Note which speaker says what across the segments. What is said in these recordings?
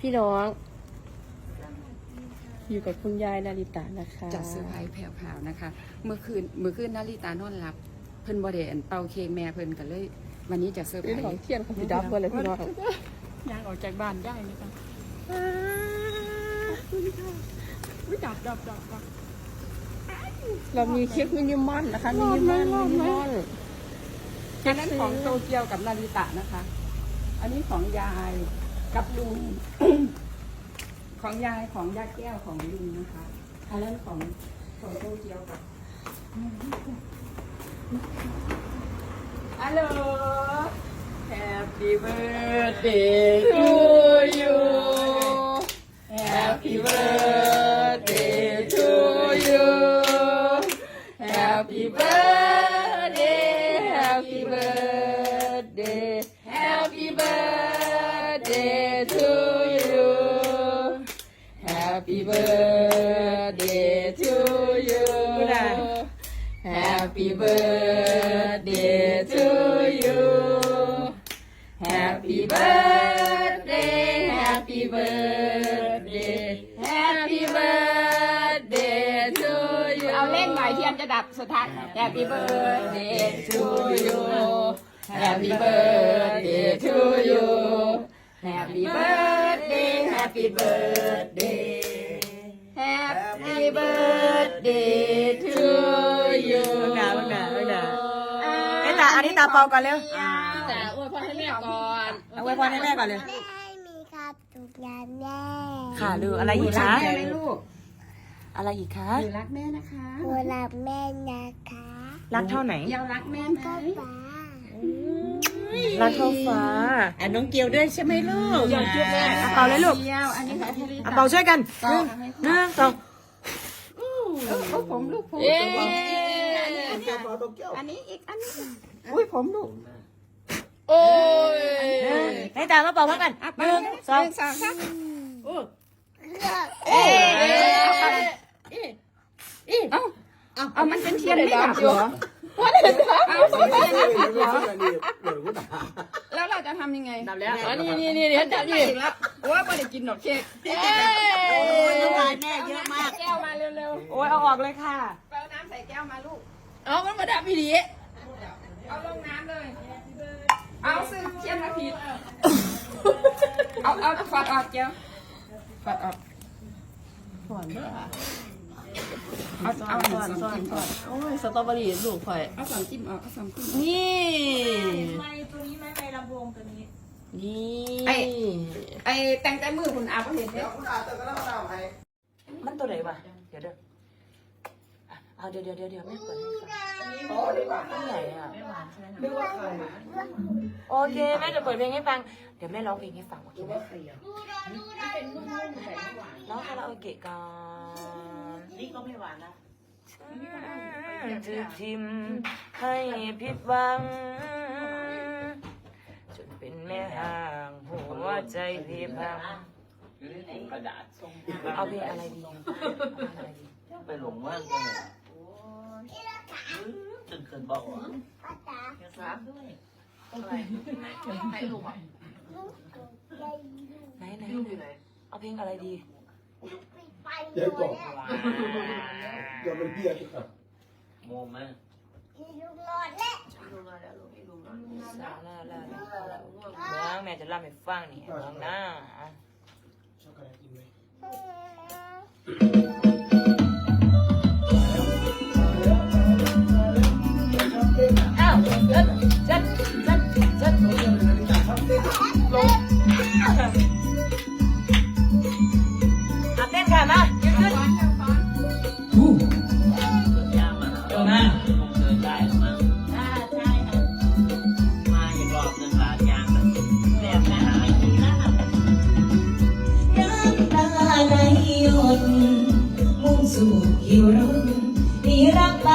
Speaker 1: พี่น้อง อยู่กับคุณยายนาริตานะคะ
Speaker 2: จัดเซอร์ไพรส์แผ่วๆนะคะ เมื่อคืนเมื่อคืนนาริตานอนหลับ เพิ่นบ่ได้อันเป่าเค้กแม่เพิ่นก็เลย วันนี้จะเซอร์ไพ
Speaker 1: เป็น
Speaker 2: ร
Speaker 1: ของ
Speaker 2: ส์
Speaker 1: เทียนของพี่ดับเพื่อนเลยพี่น้อง
Speaker 2: ย่างออกจากบ้านได้ไหมคะไม่ดับดับดับดับ
Speaker 1: เรามีเค้กมินิมอลนะคะมินิมอลมินิมอล
Speaker 2: อันนั้นของโตเกียวกับนาริตะนะคะ อันนี้ของยาย กับลุง ของยายของยาแก้วของลุงนะคะ อันนั้นของของโตเกียวกับฮัลโหล Happy birthday to you Happy birthday to you Happy birthday Happy birthday birthday to you Happy birthday to you Happy birthday Happy birthday Happy birthday to you เอาเล่นหน่อยเทียนจะดับสุดท้าย Happy birthday to you Happy birthday to you Happy birthday Happy birthday Happy birthday to you
Speaker 3: บังหนาบังหนาบังหนาไอ้ตาอันนี้ตาเปาก่อนเร็ว
Speaker 1: แต่อวยพรให้แม่ก่อน
Speaker 3: เอาไว้พรให้แม่ก่อนเร็ว
Speaker 4: แม่ให้มีความสุขนะแม่
Speaker 3: ค่ะดูอะไรอีก
Speaker 2: รั
Speaker 3: คะ
Speaker 2: กแม่ไหมลูก
Speaker 3: อะไรอีกคะ
Speaker 2: หนูรักแม่นะคะ
Speaker 4: โบรักแม่นะคะ
Speaker 3: รักเท่าไหน
Speaker 2: เยารักแม่ไหม
Speaker 4: ก็ฟ้า
Speaker 3: รักเท่าฟ้า
Speaker 5: อะน้องเกียวด้วยใช่ไหมลูก
Speaker 3: เอาเป่าเลยลูก
Speaker 2: เดียวอันนี้ค่ะพี่ลิ
Speaker 3: เอาเป่าช่วยกันหนึ่งหนึ่งสอง
Speaker 2: โอ้ผมลูกผม
Speaker 1: เอ๊ะ
Speaker 2: อันนี้อีกอันนี้อุ้ยผมลูก
Speaker 1: โอ้ย
Speaker 3: ไอ้ตามาเป่าพร้อมกันหนึ่งสอง
Speaker 2: สองสาม
Speaker 1: เอ๊ะ
Speaker 2: เอาเอามันเป็นเทียนไม่ดับเหรอเอาเทียนไม่ดับเหรอ แล้วเราจะทำยังไงดับแล้ว
Speaker 1: อ๋อนี่นี่นี่เดี๋ยวจับดิ
Speaker 2: อีกแล้วโอ้ยไม่ได้กินดอกเค้ก
Speaker 1: เอ๊
Speaker 5: น้ำลาะยแม่เยอะมาก
Speaker 2: แก้วมาเร็ว
Speaker 3: โอ้ยเอาออกเลยค่ะ
Speaker 2: ๆไปเอาน้ำใส่แก้วมาลูก
Speaker 1: เอามันมาดับพี่ดี
Speaker 2: เอาลงน้ำเลย เอาซื้อเทียนมาผิดเอาเอาฟอดออกแก้วฟอดออก
Speaker 1: ผ่อนด้วยอะ
Speaker 2: เอาเอา
Speaker 1: ผ่อน
Speaker 2: สอง
Speaker 1: ผ่อน
Speaker 2: จิ้ม
Speaker 1: ผ่อนโอ้ยสตรอเบอรี่ลูกข่อย
Speaker 2: เอาสองจิ้มออกเอาสองจิ้ม
Speaker 1: นี่
Speaker 3: ไม่ตัวนี้ไม่ไม่ลำวงตัวนี้
Speaker 1: นี่
Speaker 2: ไอ้แต่งแต่มือคุณอาก็เห็นเนี่ย
Speaker 3: มันตัวไหนวะเดี๋ยวเดี๋ยวอะ เอาเดี๋ยวเดี๋ยวเดี๋ยวเดี๋ยวแม่เปิดให้ฟัง
Speaker 2: โอ้ดีกว่า
Speaker 3: ที่ไหนอะโอเคแม่จะเปิดเพลงให้ฟังเดี๋ยวแม่ร้องเพลงให้ฟังโอเคไหมร้องคาราโอเกะก่อน
Speaker 5: นี่ก็ไม่หวานนะ
Speaker 3: จะทิมให้ผิดหวัง จนเป็นแม่ห่างหัวใจพี่พัง
Speaker 5: กระดาษทรง
Speaker 3: เอาเพลงอะไรดีเอาเพลงอะไรดี
Speaker 5: ไปหลงมากเลย จนเกินบอกว่า
Speaker 4: ป้าจ๋า
Speaker 5: ครับด้วยอะไรให้ลูกอะ
Speaker 4: ลูกใหญ่ลูก
Speaker 3: ไหนไหนไหนเอาเพลงอะไรดี
Speaker 6: เจ๊กบ
Speaker 5: ว้า
Speaker 6: อย่าเป็นเพี้ยนครับ
Speaker 5: โมไหม
Speaker 4: ลูกนอนแล้ว
Speaker 3: ลาลาลาลาแม่จะเล่าให้ฟังนี่น้องนะ
Speaker 6: ช็อกโกแลตกินไหม
Speaker 5: รัก
Speaker 7: ไป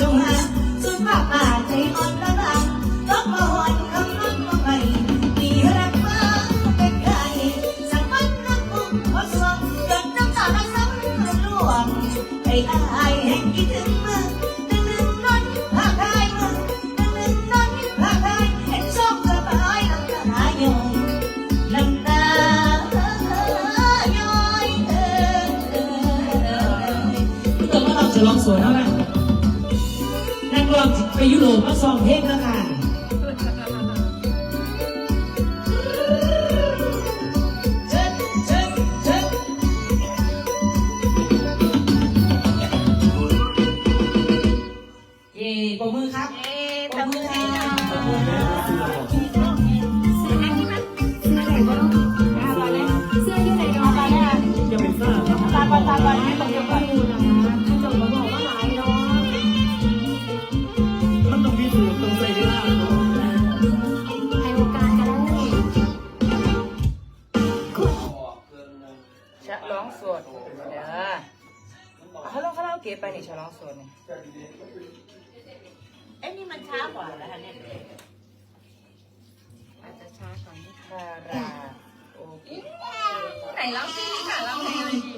Speaker 7: จงหาสุดภาพป่าใจอ่อนละบางต้องมาหอนคำนั้นมาไปมีรักมาเป็นใครสักวันนักบุญพอสวงหยดน้ำตาไหลซ้ำร่วงไอ้อายแห่งคิดถึงเมือนึงนึงนอนภาคไทยมือนึงนึงนอนภาคไทยเห็นชอบสบายน้ำตาย้อยน้ำตาย้อยเออเออเออมาทำจะร้องสวยแล้วนะนัก ร้องไปยุโรปมาซ้อมเพลงแล้วค่ะเชิญเชิญเชิญเย่ปรบมือครับปรบมือครับตาบอลตาบอลให้ตรงเดียวก่อน
Speaker 6: มัน
Speaker 3: ก
Speaker 5: ว่าแล้วเนี่ย
Speaker 2: อาจจะช้ากว่านี้
Speaker 3: คาราโอเกะ
Speaker 2: ไหนเล่าสิค่ะเล่าเพลงอะไรดี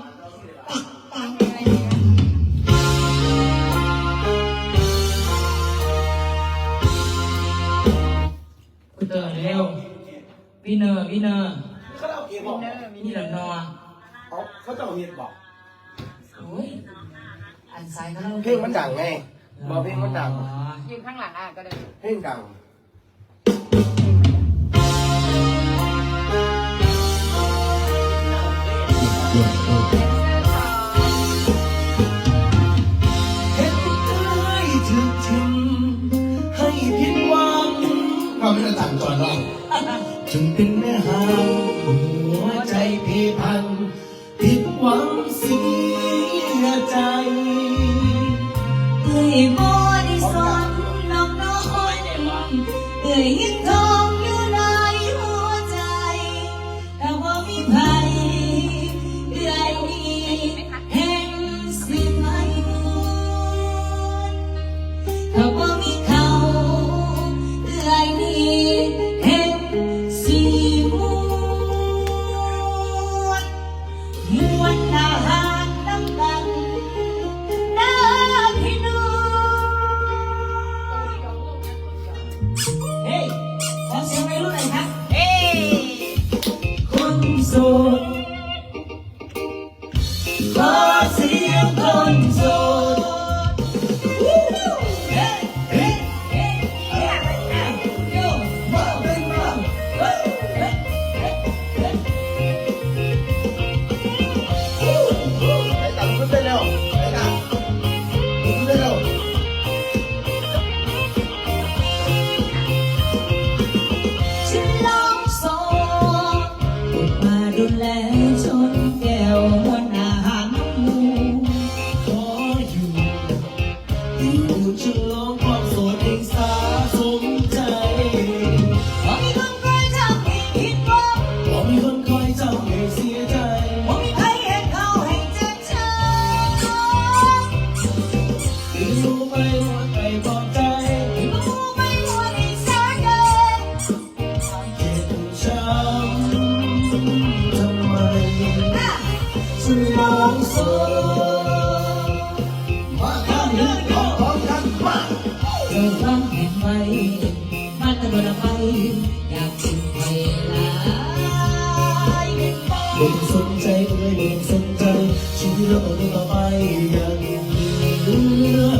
Speaker 7: คุณเตอร์เร็ววินเนอร์วินเนอร์
Speaker 6: เขาเอาเก็บบอก
Speaker 7: นี่หละนอ
Speaker 6: เอาเขาจะเอาเห็ดบอก
Speaker 7: โอ้ยอันซ้ายเขาเล่า
Speaker 6: เพลงมันดังไง บอกเพลงมันดัง
Speaker 7: อ๋อ
Speaker 2: ยืนข้างหลังอาก็ได้
Speaker 6: เพลงดัง
Speaker 7: เลยไม่
Speaker 6: ต้องสนใ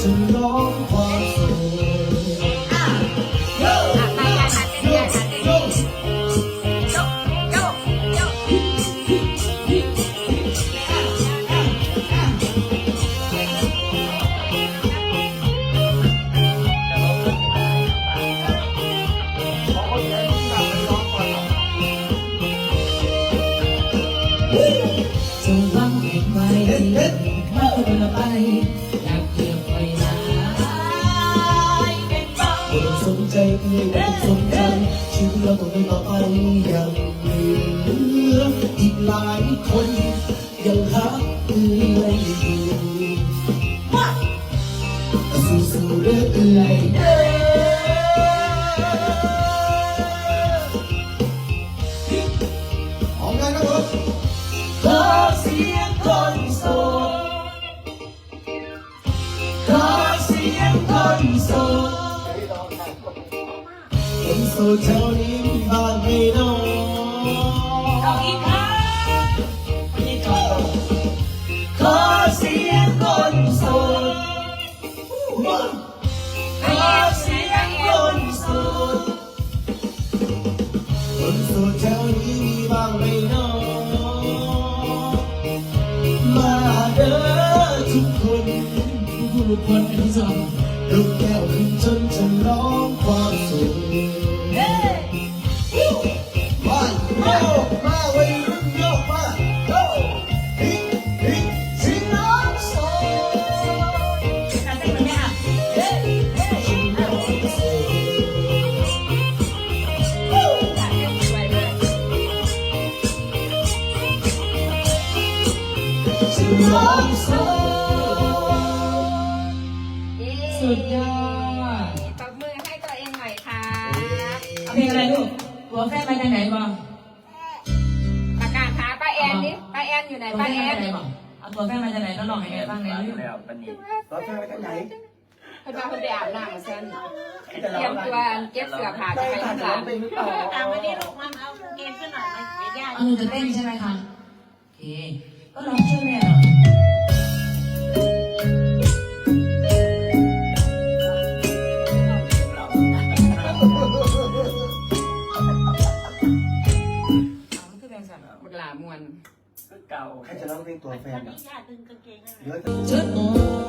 Speaker 6: ขึ้นจนฉลองความสุขโย
Speaker 7: จะวางแผนไว้มาตลอดไป เพื่
Speaker 6: อนไม่ต้องสนใจชีวิตเราต้องเดินต่อไปอย่างเหลืออีกหลายคนยังหาเอื้อยอยู่สู้ๆเด้อเอื้อย
Speaker 7: สด
Speaker 6: แถวนี้มีบ้านไม่น้อย
Speaker 7: เอาอีกครั้งวันนี้จบขอเสียงคนโสดขอเสียงคนโสด
Speaker 6: คนโสดแถวนี้มีบ้างไม่น้อยมาเด้อทุกคน
Speaker 7: ผู้คนเป็นสอง
Speaker 6: ลูกแก้วขึ้นจน สิน้องโสด
Speaker 7: สุดยอด
Speaker 2: ตบมือให้ตัวเองหน่อยค่ะ
Speaker 7: เอาเพลงอะไรลูกหัวแฟนมาจากไหนบ้าง
Speaker 2: ประกาศหาป้าแอนดิป้าแอนอยู่ไหน
Speaker 7: ตัว
Speaker 2: ป้า
Speaker 7: แฟน
Speaker 2: แอ
Speaker 7: มานจากไหนบ้างเอาตัวแฟนมาจากไหนแล้วลองยังไงบ้างไหนลูก
Speaker 6: รถไฟไปทางไหน
Speaker 2: เพิ่นมาเพิ่นไปอาบน้ำมาเส้นเตรียมตัวเก็บเสื้อผ้าจะไปทำงาน
Speaker 6: ไปหรือเปล่า
Speaker 5: อะมานี่ลูกมันเอาเกมขึ้นหน่อยมาเดี๋ยวย่า
Speaker 7: เอาหนูจะเต้นใช่ไหมคะโอเค ก็ร้องช่วยแม่หน่อยเอามันคือแบงสัน
Speaker 2: บักหลามวน
Speaker 6: ใครจะร้องเพลงตัวแฟน
Speaker 5: อัน
Speaker 6: อะ
Speaker 5: นี้ย่าดึงกางเกงให้หน่อย
Speaker 6: เดี๋ยวจะ
Speaker 7: ชุดโอ้